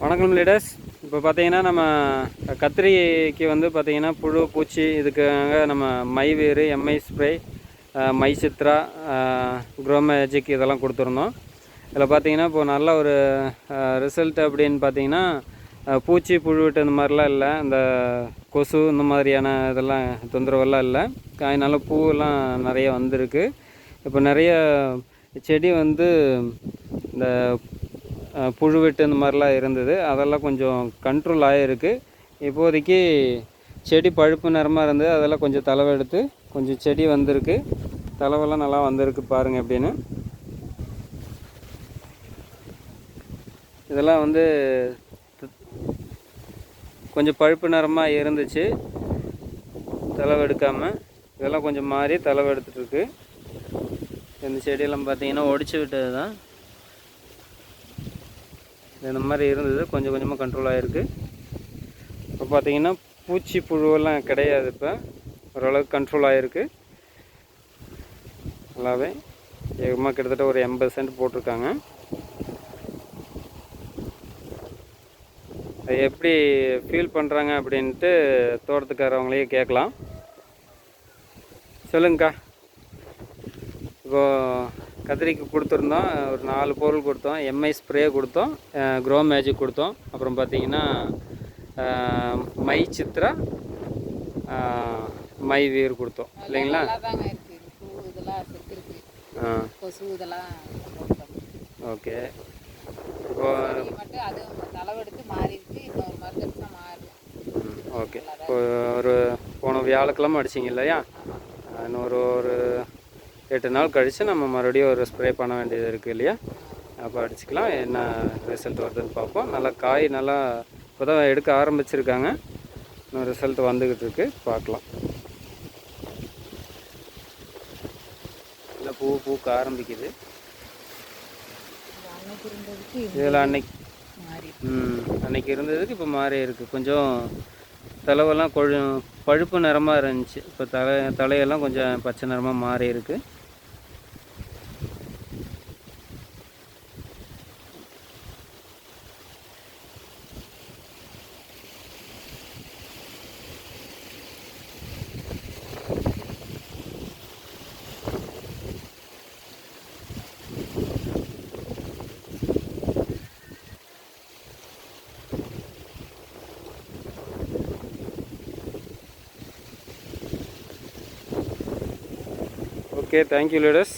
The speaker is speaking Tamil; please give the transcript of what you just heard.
வணக்கம் லீடர்ஸ். இப்போ பார்த்தீங்கன்னா நம்ம கத்திரிக்கு வந்து பார்த்திங்கன்னா புழு பூச்சி இதுக்காக நம்ம மை வேறு எம்ஐ ஸ்ப்ரே மை சித்ரா குரோமேஜிக் இதெல்லாம் கொடுத்துருந்தோம். இதில் பார்த்தீங்கன்னா இப்போ நல்ல ஒரு ரிசல்ட் அப்படின்னு பார்த்தீங்கன்னா பூச்சி புழுவிட்டு இந்த மாதிரிலாம் இல்லை. இந்த கொசு இந்த மாதிரியான இதெல்லாம் தொந்தரவெல்லாம் இல்லை. அதனால் பூவெல்லாம் நிறைய வந்திருக்கு. இப்போ நிறைய செடி வந்து இந்த புழுவெட்டு இந்த மாதிரிலாம் இருந்தது. அதெல்லாம் கொஞ்சம் கண்ட்ரோல் ஆகிருக்கு இப்போதைக்கு செடி பழுப்பு நிறமாக இருந்தது. அதெல்லாம் கொஞ்சம் தளவை எடுத்து கொஞ்சம் செடி வந்திருக்கு. தளவெல்லாம் நல்லா வந்திருக்கு பாருங்கள் அப்படின்னு இதெல்லாம் வந்து கொஞ்சம் பழுப்பு நிறமாக இருந்துச்சு. தளவு எடுக்காமல் இதெல்லாம் கொஞ்சம் மாறி தளவு எடுத்துகிட்ருக்கு இந்த செடியெல்லாம் பார்த்தீங்கன்னா ஒடிச்சு விட்டது தான் இந்த மாதிரி இருந்தது. கொஞ்சம் கொஞ்சமாக கண்ட்ரோல் ஆகிருக்கு இப்போ பார்த்தீங்கன்னா பூச்சி புழுவெல்லாம் கிடையாது இப்போ. ஓரளவுக்கு கண்ட்ரோல் ஆகிருக்கு நல்லாவே வேகமாக கிட்டத்தட்ட ஒரு எண்பது சென்ட் போட்டிருக்காங்க. அது எப்படி ஃபீல் பண்ணுறாங்க அப்படின்ட்டு தோட்டத்துக்காரவங்களையே கேட்கலாம். சொல்லுங்கக்கா. இப்போது கத்திரிக்கு கொடுத்துருந்தோம். ஒரு நாலு பொருள் கொடுத்தோம். எம்ஐ ஸ்ப்ரே கொடுத்தோம். க்ரோ மேஜிக் கொடுத்தோம். அப்புறம் பார்த்தீங்கன்னா மை சித்ரா மை வீர் கொடுத்தோம். இல்லைங்களா. ஓகே. இப்போ ஓகே. இப்போ ஒரு போன வியாழக்கிழமை அடிச்சிங்க இல்லையா? இன்னொரு ஒரு எட்டு நாள் கழித்து நம்ம மறுபடியும் ஒரு ஸ்ப்ரே பண்ண வேண்டியது இருக்குது இல்லையா? அப்போ அடிச்சுக்கலாம். என்ன ரிசல்ட் வருதுன்னு பார்ப்போம். நல்லா காய் நல்லா இப்போ தான் எடுக்க ஆரம்பிச்சிருக்காங்க. இன்னும் ரிசல்ட் வந்துக்கிட்டு இருக்கு. பார்க்கலாம். இல்லை பூ பூக்க ஆரம்பிக்குது. இதில் அன்னைக்கு ம் அன்னைக்கு இருந்ததுக்கு இப்போ மாறி இருக்குது கொஞ்சம் தலைவெல்லாம் கொழு பழுப்பு நிறமாக இருந்துச்சு. இப்போ தலை தலையெல்லாம் கொஞ்சம் பச்சை நிறமாக மாறி இருக்குது ஓகே தேங்க்யூ லீடர்ஸ்